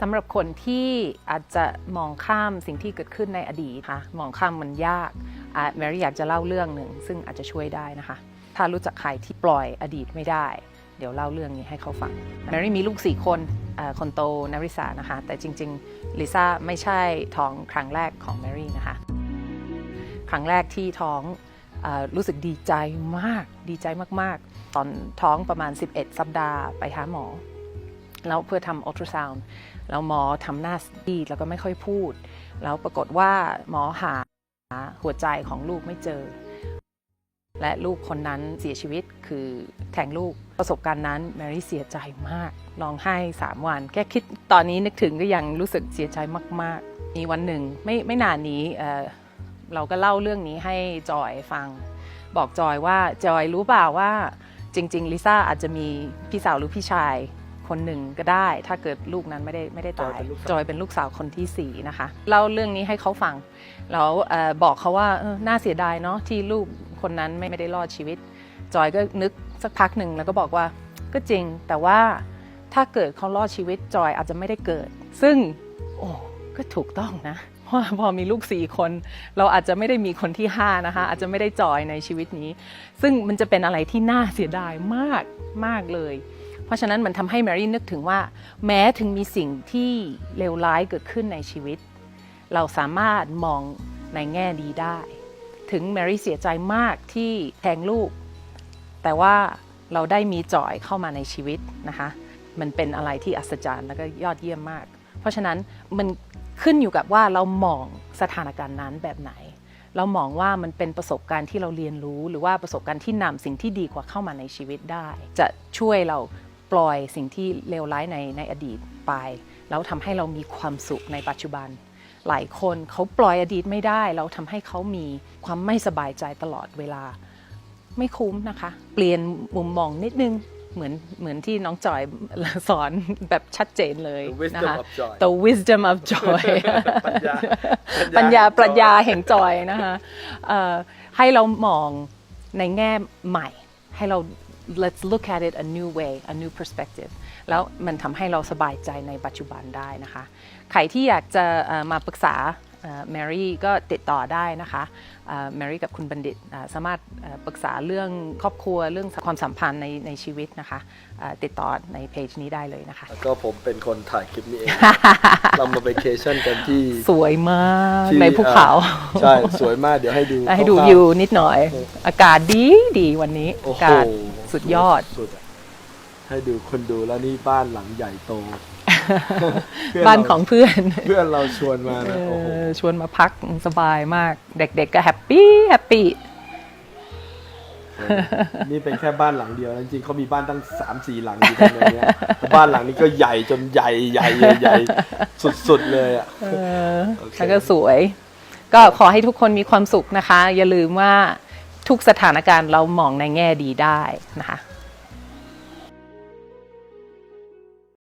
สำหรับคนที่อาจจะมองข้ามสิ่งที่เกิดขึ้นในอดีตค่ะมองข้ามมันยากแมรี่อยากจะเล่าเรื่องหนึ่งซึ่งอาจจะช่วยได้นะคะ ถ้ารู้จักใครที่ปล่อยอดีตไม่ได้ เดี๋ยวเล่าเรื่องนี้ให้เขาฟังแมรี่มีลูก4คนคนโตนาริสานะคะ แต่จริงๆลิซ่าไม่ใช่ท้องครั้งแรกของแมรี่นะคะ ครั้งแรกที่ท้องอรู้สึกดีใจมาก ดีใจมากๆ ตอนท้องประมาณ 11 สัปดาห์ไปหาหมอ แล้วเพื่อทำอัลตราซาวน์แล้วหมอทำหน้าดีดแล้วก็ไม่ค่อยพูด แล้วปรากฏว่าหมอหาหัวใจของลูกไม่เจอ และลูกคนนั้นเสียชีวิตคือแทงลูกประสบการณ์นั้นแมรี่เสียใจมากร้องไห้ 3 วัน แค่คิดตอนนี้นึกถึงก็ยังรู้สึกเสียใจมาก ๆ มีวันหนึ่งไม่ไม่นานนี้เออเราก็เล่าเรื่องนี้ให้จอยฟัง บอกจอยว่าจอยรู้เปล่าว่าจริง ๆ ลิซ่าอาจจะมีพี่สาวหรือพี่ชาย คนหนึ่งก็ได้ ถ้าเกิดลูกนั้นไม่ได้ไม่ได้ตาย จอยเป็นลูกสาวคนที่สี่นะคะเล่าเรื่องนี้ให้เขาฟัง แล้วเอ่อบอกเขาว่าเออน่าเสียดายเนาะที่ลูกคนนั้นไม่ไม่ได้รอดชีวิต จอยก็นึกสักพักหนึ่งแล้วก็บอกว่าก็จริงแต่ว่าถ้าเกิดเขารอดชีวิตจอยอาจจะไม่ได้เกิด ซึ่งโอ้ก็ถูกต้องนะเพราะว่าพอมีลูกสี่คน เราอาจจะไม่ได้มีคนที่ห้านะคะ อาจจะไม่ได้จอยในชีวิตนี้ ซึ่งมันจะเป็นอะไรที่น่าเสียดายมากมากเลย เพราะฉะนั้นมันทำให้แมรี่นึกถึงว่า แม้ถึงมีสิ่งที่เลวร้ายเกิดขึ้นในชีวิต เราสามารถมองในแง่ดีได้ ถึงแมรี่เสียใจมากที่แทงลูก แต่ว่าเราได้มีจอยเข้ามาในชีวิตนะคะ มันเป็นอะไรที่อัศจรรย์แล้วก็ยอดเยี่ยมมาก เพราะฉะนั้นมันขึ้นอยู่กับว่าเรามองสถานการณ์นั้นแบบไหน เรามองว่ามันเป็นประสบการณ์ที่เราเรียนรู้ หรือว่าประสบการณ์ที่นำสิ่งที่ดีกว่าเข้ามาในชีวิตได้ จะช่วยเรา ปล่อยสิ่งที่เลวร้ายในในอดีตไป แล้วทำให้เรามีความสุขในปัจจุบัน หลายคนเขาปล่อยอดีตไม่ได้เราทำให้เขามีความไม่สบายใจตลอดเวลา ไม่คุ้มนะคะ เปลี่ยนมุมมองนิดนึงเหมือนเหมือนที่น้องจอยสอนแบบชัดเจนเลย The wisdom นะคะ of joy The wisdom of joy ปัญญาปัญญาปัปญรัชญาญาแห่งจอยนะคะเอ่อให้เรามองในแง่ใหม่ ให้เรา let's look at it a new way a new perspective แล้วมันทำให้เราสบายใจในปัจจุบันได้นะคะ ใครที่อยากจะเอ่อมาปรึกษาแมรี่ก็ติดต่อได้นะคะแมรี่กับคุณบัณฑิตเอ่อสามารถเอ่อปรึกษาเรื่องครอบครัวเรื่องความสัมพันธ์ในในชีวิตนะคะเอ่อติดต่อในเพจนี้ได้เลยนะคะแล้วก็ผมเป็นคนถ่ายคลิปนี้เองเรามาไปเคชั่นกันที่ สวยมากที่ในภูเขาอ่อใช่ สวยมากเดี๋ยวให้ดูให้ดูคร่าวๆวิวนิดหน่อย อากาศดีดีวันนี้โอ้อาโหกาศ สุดยอด สุดๆอะให้ดูคนดูแล้วนี่บ้านหลังใหญ่โตบ้านของเพื่อน เพื่อนเราชวนมานะเอโอ้โหอชวนมาพักสบายมาก เด็กๆก็แฮปปี้แฮปปี้ นี่เป็นแค่บ้านหลังเดียวนะจริงๆเขามีบ้านตั้งสามสี่หลังอยู่ตรงนี้แต่บ้านหลังนี้ก็ใหญ่จนใหญ่ใหญ่ใหญ่ใหญ่สุดๆเลยอะโอเค แล้วก็สวย ก็ขอให้ทุกคนมีความสุขนะคะ อย่าลืมว่า ทุกสถานการณ์เรามองในแง่ดีได้นะคะ